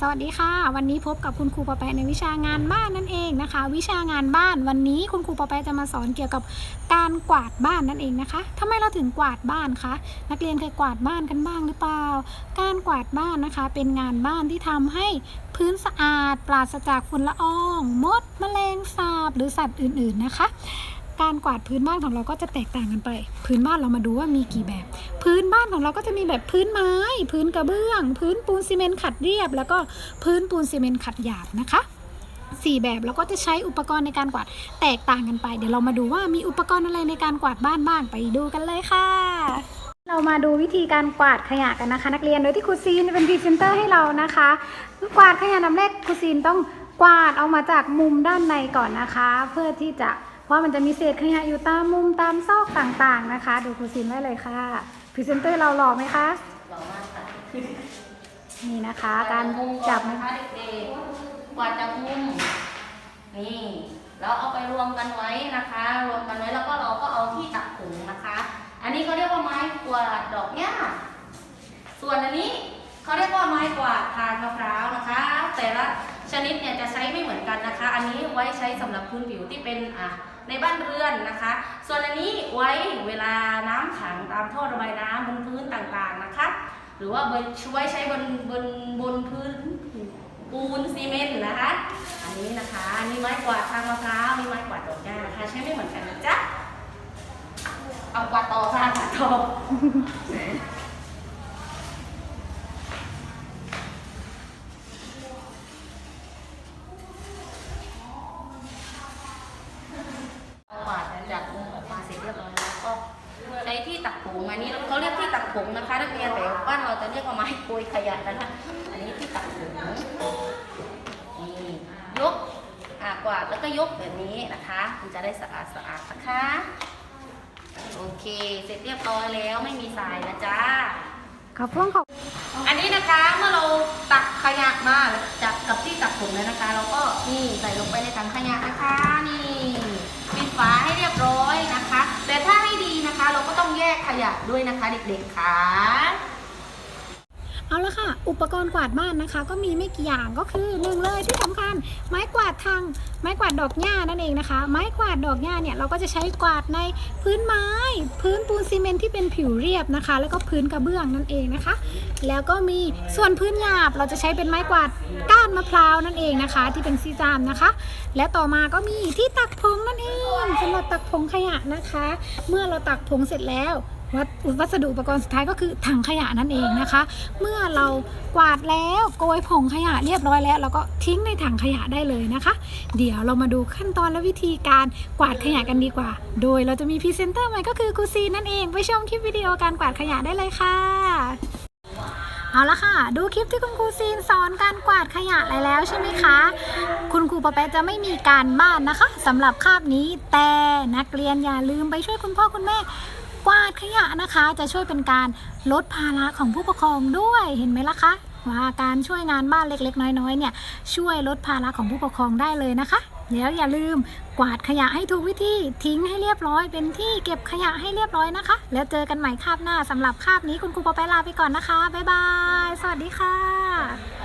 สวัสดีค่ะ วันนี้พบกับคุณครูปอแปะในวิชางานบ้านนั่นเองนะคะ วิชางานบ้านวันนี้คุณครูปอแปะจะมาสอนเกี่ยวกับการกวาดบ้านนั่นเองนะคะทำไมเราถึงกวาดบ้านคะนักเรียนเคยกวาดบ้านกันบ้างหรือเปล่า การกวาดบ้านนะคะ เป็นงานบ้านที่ทำให้พื้นสะอาด ปราศจากฝุ่นละออง มด แมลงสาบ หรือสัตว์อื่น ๆนะคะ การกวาดพื้นบ้านของเราก็จะแตกต่างกันไป พื้นบ้านเรามาดูว่ามีกี่แบบ พื้นบ้านของเราก็จะมีแบบพื้นไม้ พื้นกระเบื้อง พื้นปูนซีเมนต์ขัดเรียบ แล้วก็พื้นปูนซีเมนต์ขัดหยาบนะคะสี่แบบแล้วก็จะใช้อุปกรณ์ในการกวาดแตกต่างกันไป เดี๋ยวเรามาดูว่ามีอุปกรณ์อะไรในการกวาดบ้านบ้างไปดูกันเลยค่ะ เรามาดูวิธีการกวาดขยะกันนะคะ นักเรียนโดยที่ครูซีนเป็นพรีเซนเตอร์ให้เรานะคะ กวาดขยะน้ำแรกครูซีนต้องกวาดเอามาจากมุมด้านในก่อนนะคะ เพื่อที่จะ เพราะมันจะมีเศษขยะอยู่ตามมุมตามซอกต่างๆนะคะ ดูครูซีนได้เลยค่ะพรีเซนเตอร์เราหล่อไหมคะหล่อมากค่ะนี่นะคะ การจับนะคะเด็กๆกวาดจากมุมนี่แล้วเอาไปรวมกันไว้นะคะ รวมกันไว้แล้วก็เราก็เอาที่ตักผงนะคะ อันนี้เขาเรียกว่าไม้กวาดดอกหญ้าส่วนอันนี้ เขาเรียกว่าไม้กวาดทางมะพร้าวนะคะ แต่ละชนิดเนี่ยจะใช้ไม่เหมือนกันนะคะ อันนี้ไว้ใช้สำหรับพื้นผิวที่เป็นอะในบ้านเรือนนะคะ ส่วนอันนี้ไว้เวลาน้ำขังตามท่อระบายน้ำบนพื้นต่างๆนะคะ หรือว่าบนช่วยใช้บนบนบนพื้นปูนซีเมนต์นะคะ อันนี้นะคะอันนี้ไม้กวาดทางมะพร้าวนี่ไม้กวาดดอกหญ้านะคะ ใช้ไม่เหมือนกันนะจ๊ะเอากวาดต่อค่ะกวาดต่อ ใช้ที่ตักผงอันนี้เขาเรียกที่ตักผงนะคะนักเรียนแต่บ้านเราจะเรียกว่าไม้โกยขยะนะคะอันนี้ที่ตักผงนี่ยกอ่ากวาดแล้วก็ยกแบบนี้นะคะมันจะได้สะอาดสะอาดนะคะโอเคเสร็จเรียบร้อยแล้วไม่มีทรายนะจ๊ะขอบคุณขอบอันนี้นะคะเมื่อเราตักขยะมาจากกับที่ตักผงแล้วนะคะ เราก็นี่ใส่ลงไปในถังขยะ ยะด้วยนะคะเด็กๆค่ะเอาละค่ะ อุปกรณ์กวาดบ้านนะคะ ก็มีไม่กี่อย่างก็คือหนึ่งเลยที่สำคัญ ไม้กวาดทางไม้กวาดดอกหญ้านั่นเองนะคะ ไม้กวาดดอกหญ้าเนี่ยเราก็จะใช้กวาดในพื้นไม้ พื้นปูนซีเมนที่เป็นผิวเรียบนะคะ แล้วก็พื้นกระเบื้องนั่นเองนะคะ แล้วก็มีส่วนพื้นหยาบเราจะใช้เป็นไม้กวาดก้านมะพร้าวนั่นเองนะคะ ที่เป็นซีจามนะคะ และต่อมาก็มีที่ตักผงนั่นเองสำหรับตักผงขยะนะคะ เมื่อเราตักผงเสร็จแล้ว วัสวัสดุอุปกรณ์สุดท้ายก็คือถังขยะนั่นเองนะคะ เมื่อเรากวาดแล้วโกยผงขยะเรียบร้อยแล้ว เราก็ทิ้งในถังขยะได้เลยนะคะ เดี๋ยวเรามาดูขั้นตอนและวิธีการกวาดขยะกันดีกว่า โดยเราจะมีพรีเซนเตอร์ใหม่ก็คือครูซีนั่นเองไปชมคลิปวิดีโอการกวาดขยะได้เลยค่ะเอาละค่ะ ดูคลิปที่คุณครูซีนสอนการกวาดขยะอะไรแล้วใช่ไหมคะ คุณครูปอแปะจะไม่มีการบ้านนะคะสำหรับคาบนี้แต่นักเรียนอย่าลืมไปช่วยคุณพ่อคุณแม่ กวาดขยะนะคะ จะช่วยเป็นการลดภาระของผู้ปกครองด้วยเห็นไหมล่ะคะว่าการช่วยงานบ้านเล็ก ๆ น้อยๆเนี่ยช่วยลดภาระของผู้ปกครองได้เลยนะคะแล้วอย่าลืมกวาดขยะให้ถูกวิธีทิ้งให้เรียบร้อย เป็นที่เก็บขยะให้เรียบร้อยนะคะ แล้วเจอกันใหม่คาบหน้าสำหรับคาบนี้คุณครูปอแปลาไปก่อนนะคะบ๊ายบายสวัสดีค่ะ